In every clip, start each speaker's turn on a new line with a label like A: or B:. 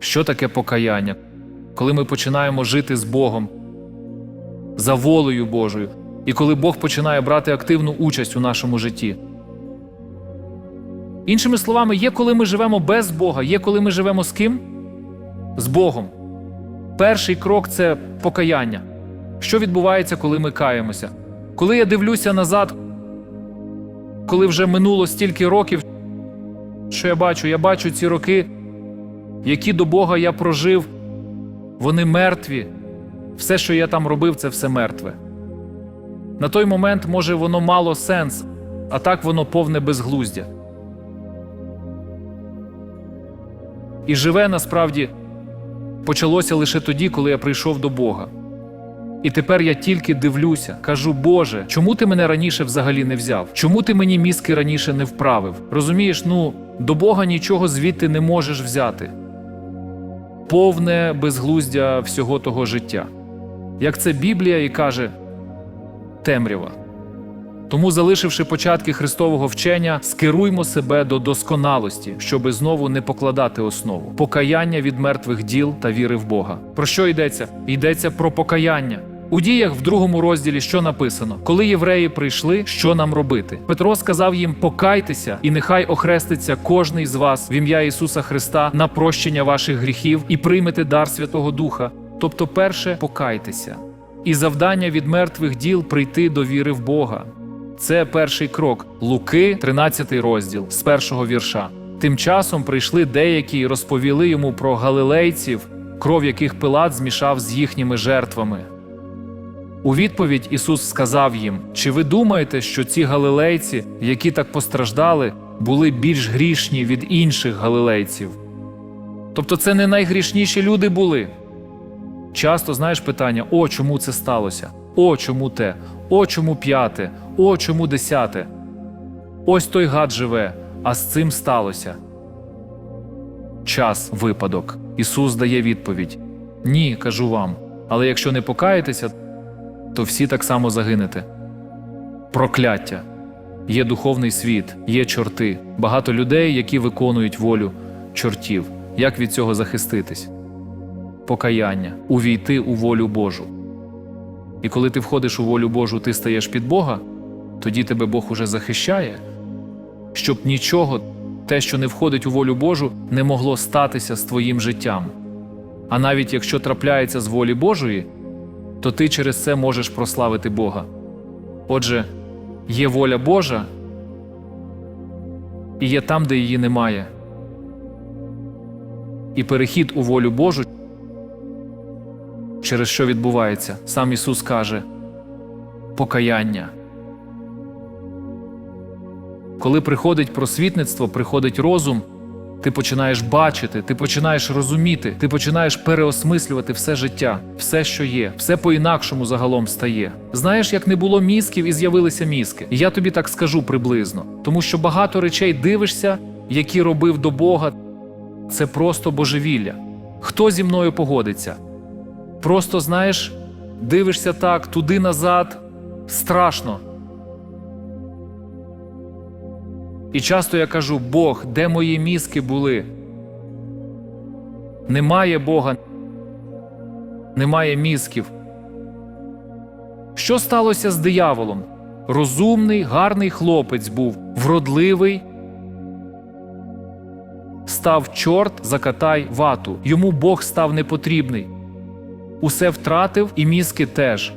A: Що таке покаяння? Коли ми починаємо жити з Богом, за волею Божою, і коли Бог починає брати активну участь у нашому житті. Іншими словами, є коли ми живемо без Бога, є коли ми живемо з ким? З Богом. Перший крок це покаяння. Що відбувається, коли ми каємося? Коли я дивлюся назад, коли вже минуло стільки років, що я бачу? Я бачу ці роки, які до Бога я прожив, вони мертві. Все, що я там робив, це все мертве. На той момент, може, воно мало сенс, а так воно повне безглуздя. І живе насправді почалося лише тоді, коли я прийшов до Бога. І тепер я тільки дивлюся, кажу, Боже, чому ти мене раніше взагалі не взяв? Чому ти мені мізки раніше не вправив? Розумієш, ну до Бога нічого звідти не можеш взяти. Повне безглуздя всього того життя. Як це Біблія і каже темрява. Тому, залишивши початки Христового вчення, скеруймо себе до досконалості, щоби знову не покладати основу покаяння від мертвих діл та віри в Бога. Про що йдеться? Йдеться про покаяння. У діях в другому розділі що написано: коли євреї прийшли, що нам робити? Петро сказав їм: покайтеся, і нехай охреститься кожний з вас в ім'я Ісуса Христа на прощення ваших гріхів і приймете дар Святого Духа. Тобто, перше покайтеся. І завдання від мертвих діл прийти до віри в Бога. Це перший крок Луки, 13 розділ з першого вірша. Тим часом прийшли деякі і розповіли йому про галилейців, кров яких Пилат змішав з їхніми жертвами. У відповідь Ісус сказав їм: Чи ви думаєте, що ці галилейці, які так постраждали, були більш грішні від інших галилейців? Тобто це не найгрішніші люди були. Часто знаєш питання: о, чому це сталося? О, чому те? О, чому п'яте? О, чому десяте? Ось той гад живе, а з цим сталося. Час випадок. Ісус дає відповідь: Ні, кажу вам. Але якщо не покаєтеся, то всі так само загинете. Прокляття. Є духовний світ, є чорти, багато людей, які виконують волю чортів. Як від цього захиститись? Покаяння, увійти у волю Божу. І коли ти входиш у волю Божу, ти стаєш під Бога, тоді тебе Бог уже захищає, щоб нічого, те, що не входить у волю Божу, не могло статися з твоїм життям. А навіть якщо трапляється з волі Божої, то ти через це можеш прославити Бога. Отже, є воля Божа, і є там, де її немає. І перехід у волю Божу, через що відбувається, сам Ісус каже покаяння. Коли приходить просвітництво, приходить розум, ти починаєш бачити, ти починаєш розуміти, ти починаєш переосмислювати все життя, все, що є, все по-інакшому загалом стає. Знаєш, як не було мізків і з'явилися мізки. І я тобі так скажу приблизно, тому що багато речей дивишся, які робив до Бога, це просто божевілля. Хто зі мною погодиться? Просто знаєш, дивишся так, туди назад, страшно. І часто я кажу: Бог, де мої мізки були? Немає Бога, немає мізків. Що сталося з дияволом? Розумний, гарний хлопець був, вродливий. Став чорт, закатай вату. Йому Бог став непотрібний. Усе втратив, і мізки теж.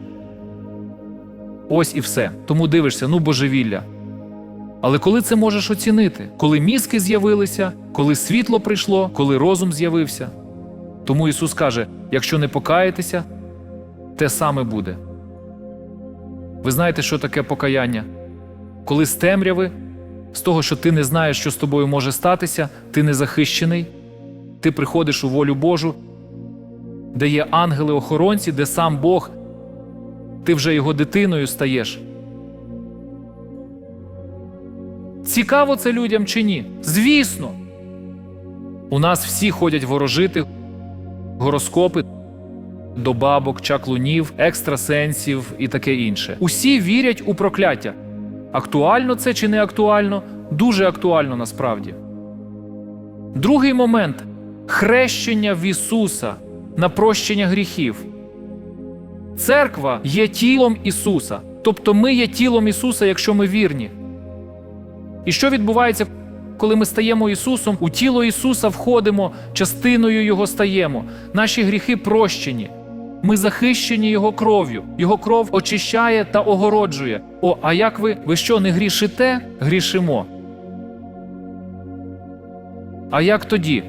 A: Ось і все. Тому дивишся, ну божевілля. Але коли це можеш оцінити? Коли мізки з'явилися, коли світло прийшло, коли розум з'явився. Тому Ісус каже: якщо не покаєтеся, те саме буде. Ви знаєте, що таке покаяння? Коли з темряви, з того, що ти не знаєш, що з тобою може статися, ти не захищений, ти приходиш у волю Божу, де є ангели-охоронці, де сам Бог, ти вже його дитиною стаєш. Цікаво це людям чи ні? Звісно. У нас всі ходять ворожити гороскопи до бабок, чаклунів, екстрасенсів і таке інше. Усі вірять у прокляття. Актуально це чи не актуально? Дуже актуально насправді. Другий момент хрещення в Ісуса на прощення гріхів. Церква є тілом Ісуса. Тобто ми є тілом Ісуса, якщо ми вірні. І що відбувається, коли ми стаємо Ісусом, у тіло Ісуса входимо, частиною Його стаємо. Наші гріхи прощені. Ми захищені Його кров'ю. Його кров очищає та огороджує. О, а як ви? Ви що, не грішите? Грішимо. А як тоді?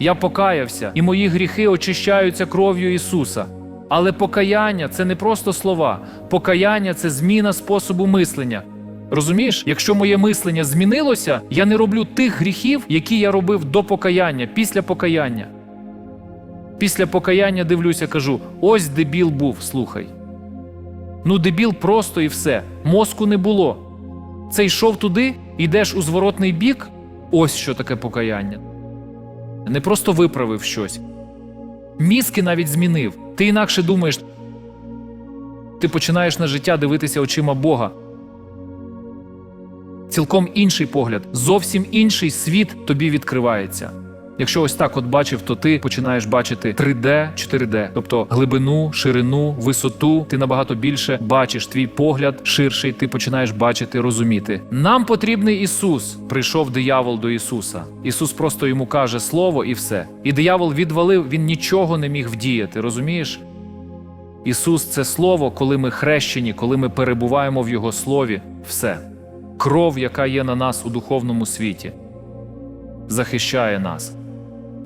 A: Я покаявся, і мої гріхи очищаються кров'ю Ісуса. Але покаяння це не просто слова. Покаяння це зміна способу мислення. Розумієш, якщо моє мислення змінилося, я не роблю тих гріхів, які я робив до покаяння, після покаяння. Після покаяння дивлюся, кажу: ось дебіл був, слухай. Ну, дебіл просто і все. Мозку не було. Це йшов туди, йдеш у зворотний бік. Ось що таке покаяння. Не просто виправив щось. Мізки навіть змінив. Ти інакше думаєш. Ти починаєш на життя дивитися очима Бога. Цілком інший погляд, зовсім інший світ тобі відкривається. Якщо ось так от бачив, то ти починаєш бачити 3D, 4D, тобто глибину, ширину, висоту. Ти набагато більше бачиш твій погляд ширший, ти починаєш бачити, розуміти. Нам потрібний Ісус. Прийшов диявол до Ісуса. Ісус просто йому каже слово і все. І диявол відвалив, він нічого не міг вдіяти, розумієш? Ісус це слово, коли ми хрещені, коли ми перебуваємо в Його слові, все. Кров, яка є на нас у духовному світі, захищає нас.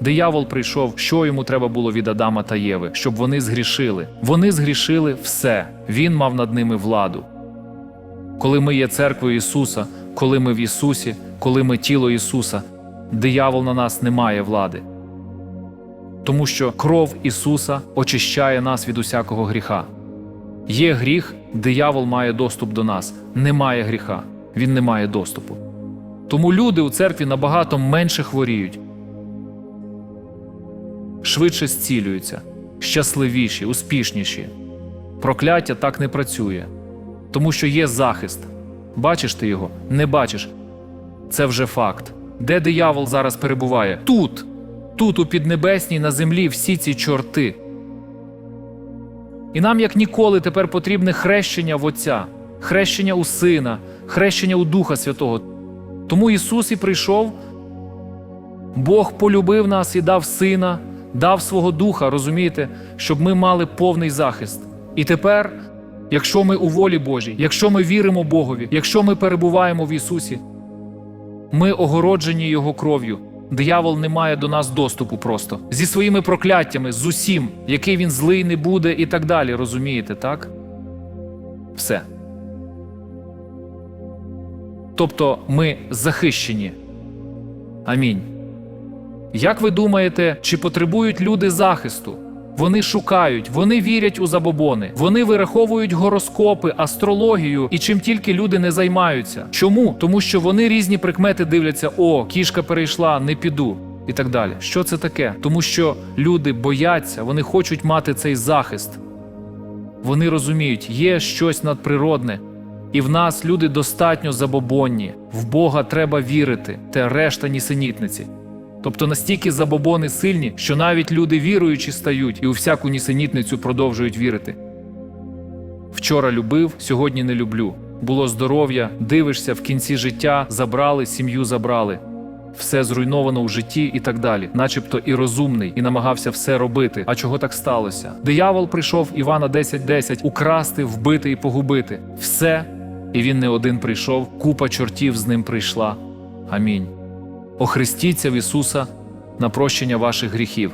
A: Диявол прийшов, що йому треба було від Адама та Єви, щоб вони згрішили. Вони згрішили все. Він мав над ними владу. Коли ми є церквою Ісуса, коли ми в Ісусі, коли ми тіло Ісуса, диявол на нас не має влади. Тому що кров Ісуса очищає нас від усякого гріха. Є гріх, диявол має доступ до нас. Немає гріха, він не має доступу. Тому люди у церкві набагато менше хворіють, швидше зцілюються, щасливіші, успішніші. Прокляття так не працює, тому що є захист. Бачиш ти його, не бачиш. Це вже факт. Де диявол зараз перебуває? Тут, тут, у піднебесній, на землі, всі ці чорти. І нам, як ніколи, тепер потрібне хрещення в Отця, хрещення у Сина, хрещення у Духа Святого. Тому Ісус і прийшов, Бог полюбив нас і дав Сина, дав свого Духа, розумієте, щоб ми мали повний захист. І тепер, якщо ми у волі Божій, якщо ми віримо Богові, якщо ми перебуваємо в Ісусі, ми огороджені Його кров'ю. Диявол не має до нас доступу просто зі своїми прокляттями, з усім, який він злий не буде, і так далі. Розумієте, так? Все. Тобто ми захищені. Амінь. Як ви думаєте, чи потребують люди захисту? Вони шукають, вони вірять у забобони, вони вираховують гороскопи, астрологію і чим тільки люди не займаються. Чому? Тому що вони різні прикмети дивляться: о, кішка перейшла, не піду. І так далі. Що це таке? Тому що люди бояться, вони хочуть мати цей захист. Вони розуміють, є щось надприродне, і в нас люди достатньо забобонні. В Бога треба вірити, те решта нісенітниці. Тобто настільки забобони сильні, що навіть люди віруючі стають і у всяку нісенітницю продовжують вірити. Вчора любив, сьогодні не люблю. Було здоров'я, дивишся, в кінці життя забрали, сім'ю забрали. Все зруйновано в житті і так далі, начебто і розумний, і намагався все робити. А чого так сталося? Диявол прийшов Івана 10.10 украсти, вбити і погубити. Все, і він не один прийшов, купа чортів з ним прийшла. Амінь. Охрестіться в Ісуса на прощення ваших гріхів.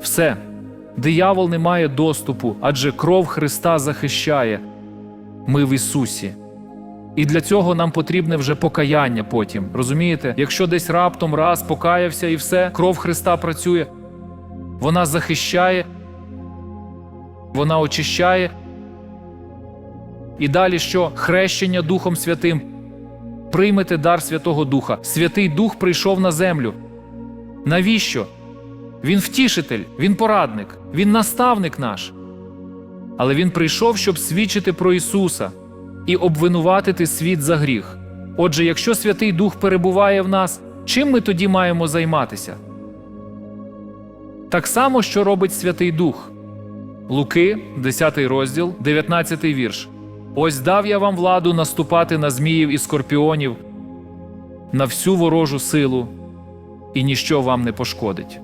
A: Все. Диявол не має доступу, адже кров Христа захищає. Ми в Ісусі. І для цього нам потрібне вже покаяння потім. Розумієте? Якщо десь раптом раз покаявся і все, кров Христа працює, вона захищає, вона очищає. І далі що? Хрещення Духом Святим. Приймете дар Святого Духа. Святий Дух прийшов на землю. Навіщо? Він втішитель, він порадник, він наставник наш. Але він прийшов, щоб свідчити про Ісуса і обвинуватити світ за гріх. Отже, якщо Святий Дух перебуває в нас, чим ми тоді маємо займатися? Так само, що робить Святий Дух. Луки, 10 розділ, 19 вірш. Ось дав я вам владу наступати на зміїв і скорпіонів, на всю ворожу силу, і ніщо вам не пошкодить.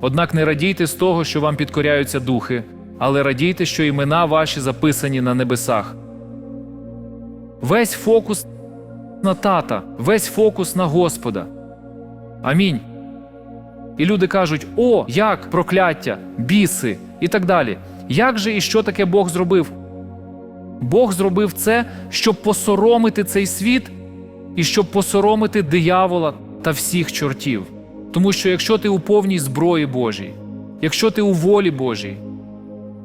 A: Однак не радійте з того, що вам підкоряються духи, але радійте, що імена ваші записані на небесах. Весь фокус на тата, весь фокус на Господа. Амінь. І люди кажуть: о, як прокляття, біси і так далі. Як же і що таке Бог зробив? Бог зробив це, щоб посоромити цей світ і щоб посоромити диявола та всіх чортів. Тому що якщо ти у повній зброї Божій, якщо ти у волі Божій,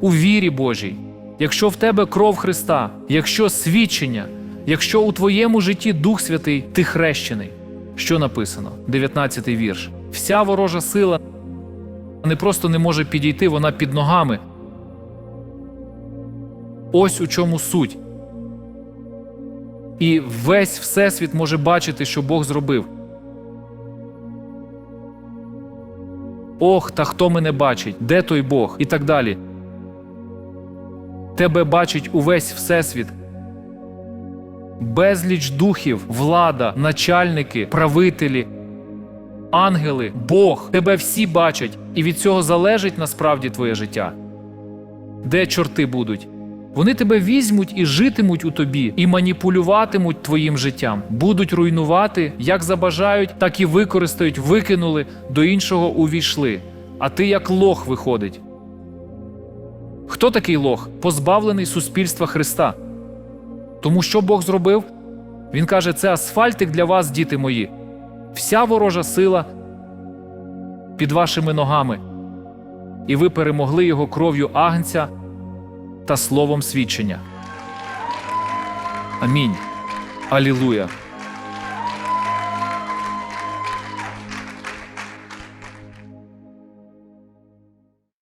A: у вірі Божій, якщо в тебе кров Христа, якщо свідчення, якщо у твоєму житті Дух Святий, ти хрещений. Що написано? 19 вірш. Вся ворожа сила не просто не може підійти, вона під ногами. Ось у чому суть. І весь Всесвіт може бачити, що Бог зробив. Ох, та хто мене бачить? Де той Бог? І так далі. Тебе бачить увесь Всесвіт. Безліч духів, влада, начальники, правителі, ангели, Бог. Тебе всі бачать, і від цього залежить насправді твоє життя. Де чорти будуть? Вони тебе візьмуть і житимуть у тобі, і маніпулюватимуть твоїм життям, будуть руйнувати, як забажають, так і використають, викинули, до іншого увійшли. А ти як лох виходить. Хто такий лох? Позбавлений суспільства Христа. Тому що Бог зробив? Він каже: це асфальтик для вас, діти мої. Вся ворожа сила під вашими ногами. І ви перемогли його кров'ю агнця та словом свідчення. Амінь. Алілуя.